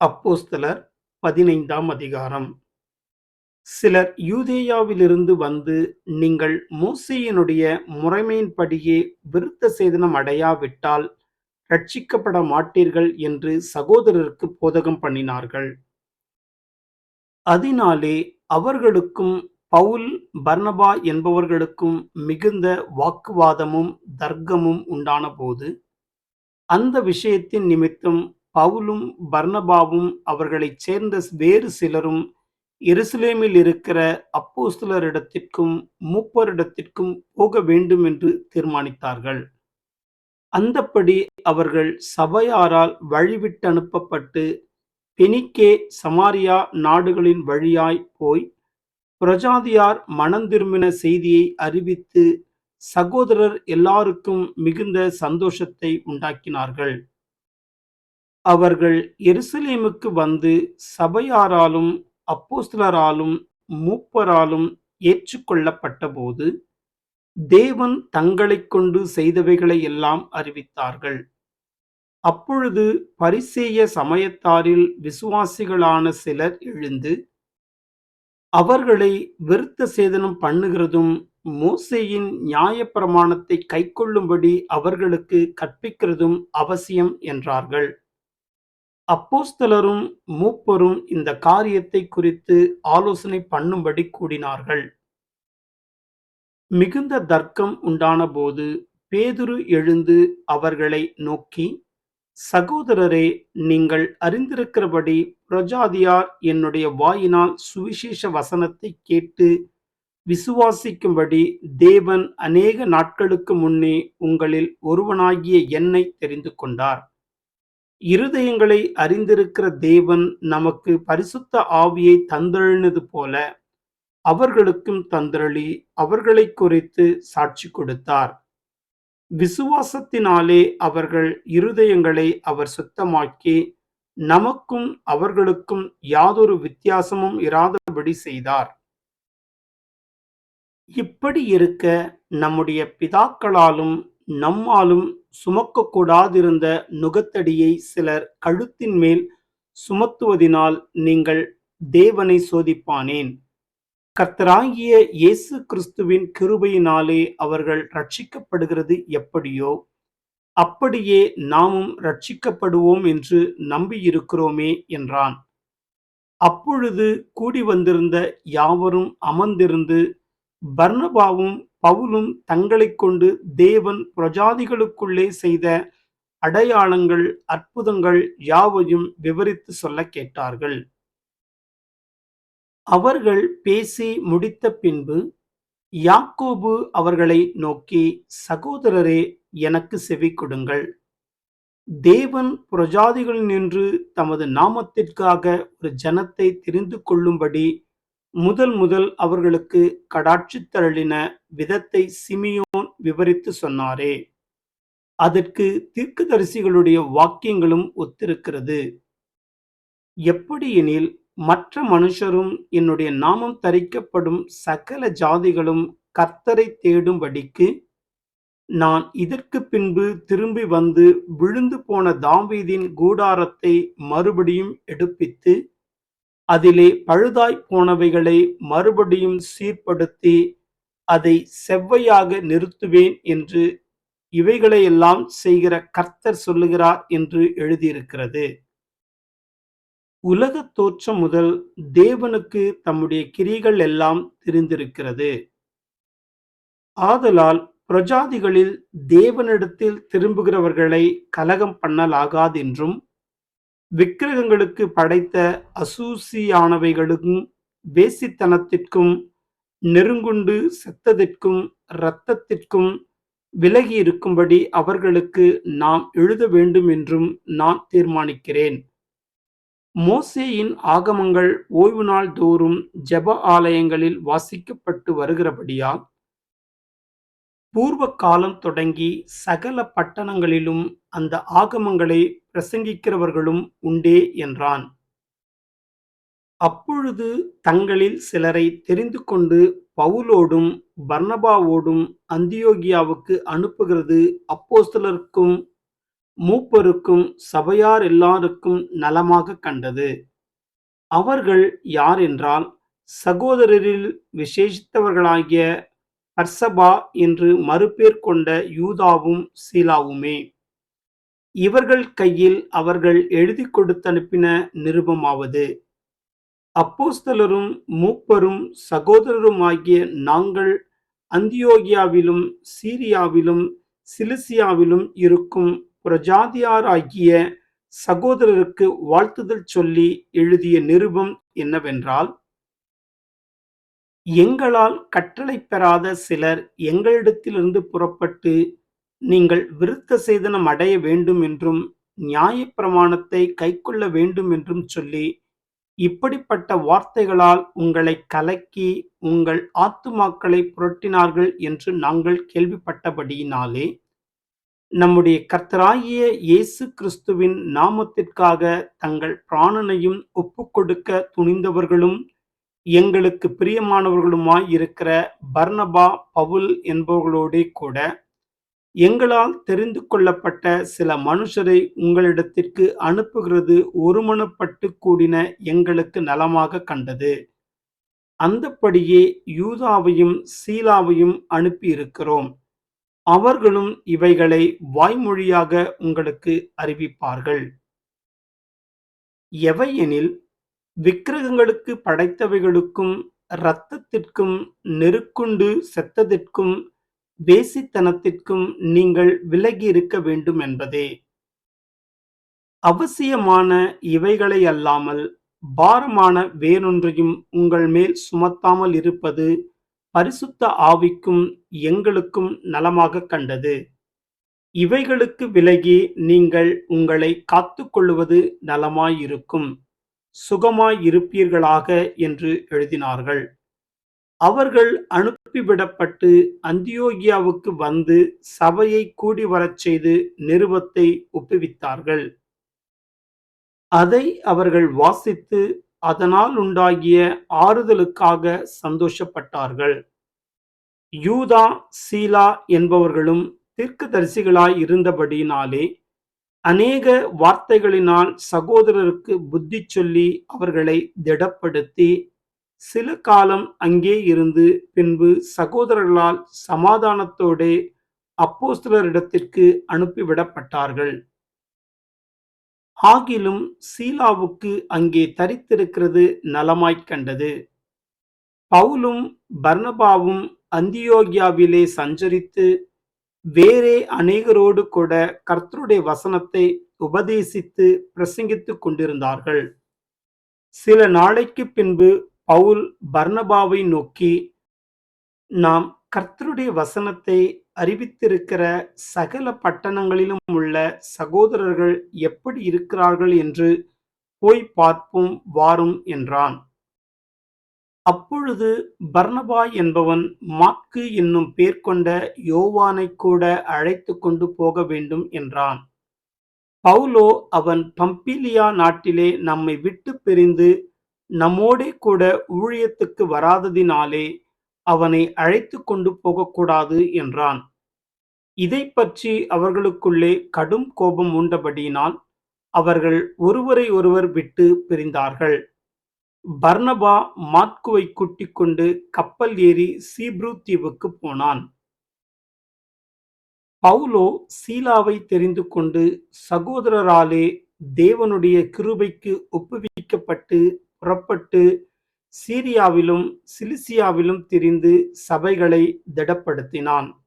அப்போஸ்தலர் பதினைந்தாம் அதிகாரம். சிலர் யூதேயாவிலிருந்து வந்து, நீங்கள் மூசையினுடைய முறைமையின்படியே விருத்த சேதனம் அடையாவிட்டால் ரட்சிக்கப்பட மாட்டீர்கள் என்று சகோதரருக்கு போதகம் பண்ணினார்கள். அதனாலே அவர்களுக்கும் பவுல், பர்னபா என்பவர்களுக்கும் மிகுந்த வாக்குவாதமும் தர்க்கமும் உண்டான போது அந்த விஷயத்தின் நிமித்தம் பவுலும் பர்னபாவும் அவர்களைச் சேர்ந்த வேறு சிலரும் எருசலேமில் இருக்கிற அப்போஸ்தலரிடத்திற்கும் மூப்பரிடத்திற்கும் போக வேண்டுமென்று தீர்மானித்தார்கள். அந்தப்படி அவர்கள் சபையாரால் வழிவிட்டு அனுப்பப்பட்டு பெனிக்கே, சமாரியா நாடுகளின் வழியாய்ப் போய், பிரஜாதியார் மனந்திரும்பின செய்தியை அறிவித்து, சகோதரர் எல்லாருக்கும் மிகுந்த சந்தோஷத்தை உண்டாக்கினார்கள். அவர்கள் எருசலேமுக்கு வந்து சபையாராலும் அப்போஸ்தலராலும் மூப்பராலும் ஏற்றுக்கொள்ளப்பட்டபோது, தேவன் தங்களைக் கொண்டு செய்தவைகளை எல்லாம் அறிவித்தார்கள். அப்பொழுது பரிசேய சமயத்தாரில் விசுவாசிகளான சிலர் எழுந்து, அவர்களை விருத்த சேதனம் பண்ணுகிறதும், மோசேயின் நியாயப்பிரமாணத்தை கைக்கொள்ளும்படி அவர்களுக்குக் கற்பிக்கிறதும் அவசியம் என்றார்கள். அப்போஸ்தலரும் மூப்பரும் இந்த காரியத்தை குறித்து ஆலோசனை பண்ணும்படி கூடினார்கள். மிகுந்த தர்க்கம் உண்டானபோது, பேதுரு எழுந்து அவர்களை நோக்கி, சகோதரரே, நீங்கள் அறிந்திருக்கிறபடி பிரஜாதியார் என்னுடைய வாயினால் சுவிசேஷ வசனத்தைக் கேட்டு விசுவாசிக்கும்படி தேவன் அநேக நாட்களுக்கு முன்னே உங்களில் ஒருவனாகிய என்னை தெரிந்து கொண்டார். இருதயங்களை அறிந்திருக்கிற தேவன் நமக்கு பரிசுத்த ஆவியை தந்தருளினது போல, அவர்களுக்கும் தந்தருளி, அவர்களை குறித்து சாட்சி கொடுத்தார். விசுவாசத்தினாலே அவர்கள் இருதயங்களை அவர் சுத்தமாக்கி, நமக்கும் அவர்களுக்கும் யாதொரு வித்தியாசமும் இராதபடி செய்தார். இப்படி இருக்க நம்முடைய பிதாக்களாலும் நம்மாலும் சுமக்கக்கூடாதிருந்த நுகத்தடியை சிலர் கழுத்தின்மேல் சுமத்துவதினால் நீங்கள் தேவனை சோதிப்பானேன்? கர்த்தராகிய இயேசு கிறிஸ்துவின் கிருபையினாலே அவர்கள் ரட்சிக்கப்படுகிறது எப்படியோ, அப்படியே நாமும் ரட்சிக்கப்படுவோம் என்று நம்பியிருக்கிறோமே என்றான். அப்பொழுது கூடி வந்திருந்த யாவரும் அமர்ந்திருந்து, பர்ணபாவும் பவுலும் தங்களைக் கொண்டு தேவன் பிரஜாதிகளுக்குள்ளே செய்த அடையாளங்கள், அற்புதங்கள் யாவையும் விவரித்து சொல்லக் கேட்டார்கள். அவர்கள் பேசி முடித்த பின்பு, யாக்கோபு அவர்களை நோக்கி, சகோதரரே, எனக்கு செவி கொடுங்கள் தேவன் புறஜாதிகளினின்று தமது நாமத்திற்காக ஒரு ஜனத்தை தெரிந்து கொள்ளும்படி முதல் முதல் அவர்களுக்கு கடாட்சி தரளின விதத்தை சிமியோன் விவரித்து சொன்னாரே, அதற்கு தீர்க்கதரிசிகளுடைய வாக்கியங்களும் ஒத்திருக்கிறது. எப்படியெனில், மற்ற மனுஷரும் என்னுடைய நாமம் தரிக்கப்படும் சகல ஜாதிகளும் கர்த்தரை தேடும்படிக்கு, நான் இதற்கு பின்பு திரும்பி வந்து விழுந்து போன தாவீதின் கூடாரத்தை மறுபடியும் எடுப்பித்து, அதிலே பழுதாய் போனவைகளை மறுபடியும் சீர்படுத்தி அதை செவ்வையாக நிறுத்துவேன் என்று இவைகளையெல்லாம் செய்கிற கர்த்தர் சொல்லுகிறார் என்று எழுதியிருக்கிறது. உலகத் தோற்றம் முதல் தேவனுக்கு தம்முடைய கிரிகள் எல்லாம் தெரிந்திருக்கிறது. ஆதலால் பிரஜாதிகளில் தேவனிடத்தில் திரும்புகிறவர்களை கலகம் பண்ணலாகாதென்றும், விக்கிரகங்களுக்கு படைத்த அசூசியானவைகளும் வேசித்தனத்திற்கும், நெருங்குண்டு செத்ததிற்கும், இரத்தத்திற்கும் விலகியிருக்கும்படி அவர்களுக்கு நாம் எழுத வேண்டும் என்றும் நான் தீர்மானிக்கிறேன். மோசேயின் ஆகமங்கள் ஓய்வு நாள் தோறும் ஜெப ஆலயங்களில் வாசிக்கப்பட்டு வருகிறபடியால், பூர்வ காலம் தொடங்கி சகல பட்டணங்களிலும் அந்த ஆகமங்களை பிரசங்கிக்கிறவர்களும் உண்டே என்றான். அப்பொழுது தங்களில் சிலரை தெரிந்து கொண்டு பவுலோடும் பர்ணபாவோடும் அந்தியோகியாவுக்கு அனுப்புகிறது அப்போஸ்தலருக்கும் மூப்பருக்கும் சபையார் எல்லாருக்கும் நலமாக கண்டது. அவர்கள் யாரென்றால், சகோதரரில் விசேஷித்தவர்களாகிய ஹர்சபா என்று மறுபேர் கொண்ட யூதாவும் சீலாவுமே. இவர்கள் கையில் அவர்கள் எழுதிக் கொடுத்தனுப்பின நிருபமாவது அப்போஸ்தலரும் மூப்பரும் சகோதரருமாகிய நாங்கள் அந்தியோகியாவிலும் சீரியாவிலும் சிலிசியாவிலும் இருக்கும் பிரஜாதியாராகிய சகோதரருக்கு வாழ்த்துதல் சொல்லி எழுதிய நிருபம் என்னவென்றால் எங்களால் கட்டளை பெறாத சிலர் எங்களிடத்திலிருந்து புறப்பட்டு நீங்கள் விருத்த சேதனம் அடைய வேண்டும் என்றும் நியாயப்பிரமாணத்தை கைக்கொள்ள வேண்டும் என்றும் சொல்லி இப்படிப்பட்ட வார்த்தைகளால் உங்களை கலக்கி உங்கள் ஆத்துமாக்களை புரட்டினார்கள் என்று நாங்கள் கேள்விப்பட்டபடியினாலே நம்முடைய கர்த்தராகிய இயேசு கிறிஸ்துவின் நாமத்திற்காக தங்கள் பிராணனையும் ஒப்புக்கொடுக்க துணிந்தவர்களும் எங்களுக்கு பிரியமானவர்களுமாய் இருக்கிற பர்னபா பவுல் என்பவர்களோடே கூட எங்களால் தெரிந்து கொள்ளப்பட்ட சில மனுஷரை உங்களிடத்திற்கு அனுப்புகிறது ஒருமனப்பட்டு கூடின எங்களுக்கு நலமாக கண்டது. அந்தப்படியே யூதாவையும் சீலாவையும் அனுப்பியிருக்கிறோம். அவர்களும் இவைகளை வாய்மொழியாக உங்களுக்கு அறிவிப்பார்கள். எவையெனில் விக்கிரகங்களுக்கு படைத்தவைகளுக்கும் இரத்தத்திற்கும் நெருக்குண்டு செத்ததிற்கும் வேசித்தனத்திற்கும் நீங்கள் விலகி இருக்க வேண்டும் என்பதே. அவசியமான இவைகளை அல்லாமல் பாரமான வேறொன்றையும் உங்கள் மேல் சுமத்தாமல் இருப்பது பரிசுத்த ஆவிக்கும் எங்களுக்கும் நலமாக கண்டது. இவைகளுக்கு விலகி நீங்கள் உங்களை காத்து நலமாயிருக்கும். சுகமாய் சுகமாயிருப்பீர்களாக என்று எழுதினார்கள். அவர்கள் அனுப்பிவிடப்பட்டு அந்தியோகியாவுக்கு வந்து சபையை கூடி வரச் செய்து நிருபத்தை ஒப்புவித்தார்கள். அதை அவர்கள் வாசித்து அதனால் உண்டாகிய ஆறுதலுக்காக சந்தோஷப்பட்டார்கள். யூதா சீலா என்பவர்களும் தீர்க்கதரிசிகளாய் இருந்தபடியினாலே அநேக வார்த்தைகளினால் சகோதரருக்கு புத்தி சொல்லி அவர்களை திடப்படுத்தி சில காலம் அங்கே இருந்து பின்பு சகோதரர்களால் சமாதானத்தோடே அப்போஸ்தலரிடத்திற்கு அனுப்பிவிடப்பட்டார்கள். ஆகிலும் சீலாவுக்கு அங்கே தரித்திருக்கிறது நலமாய்க் கண்டது. பவுலும் பர்னபாவும் அந்தியோகியாவிலே சஞ்சரித்து வேறே அநேகரோடு கூட கர்த்தருடைய வசனத்தை உபதேசித்து பிரசங்கித்துக் கொண்டிருந்தார்கள். சில நாளைக்கு பின்பு பவுல் பர்ணபாவை நோக்கி நாம் கர்த்தருடைய வசனத்தை அறிவித்திருக்கிற சகல பட்டணங்களிலும் உள்ள சகோதரர்கள் எப்படி இருக்கிறார்கள் என்று போய் பார்ப்போம் வாரும் என்றான். அப்பொழுது பர்ணபாய் என்பவன் மாற்கு என்னும் பேர் கொண்ட யோவானை கூட அழைத்து கொண்டு போக வேண்டும் என்றான். பவுலோ அவன் பம்பிலியா நாட்டிலே நம்மை விட்டு பிரிந்து நம்மோடே கூட ஊழியத்துக்கு வராததினாலே அவனை அழைத்து கொண்டு போகக்கூடாது என்றான். இதை பற்றி அவர்களுக்குள்ளே கடும் கோபம் உண்டபடியினால் அவர்கள் ஒருவரை ஒருவர் விட்டு பிரிந்தார்கள். பர்னபா மாத்குவை கூட்டிக் கொண்டு கப்பல் ஏறி சீப்ரு தீவுக்கு போனான். பவுலோ சீலாவை தெரிந்து கொண்டு சகோதரராலே தேவனுடைய கிருபைக்கு ஒப்புவிக்கப்பட்டு புறப்பட்டு சீரியாவிலும் சிலிசியாவிலும் திரிந்து சபைகளை திடப்படுத்தினான்.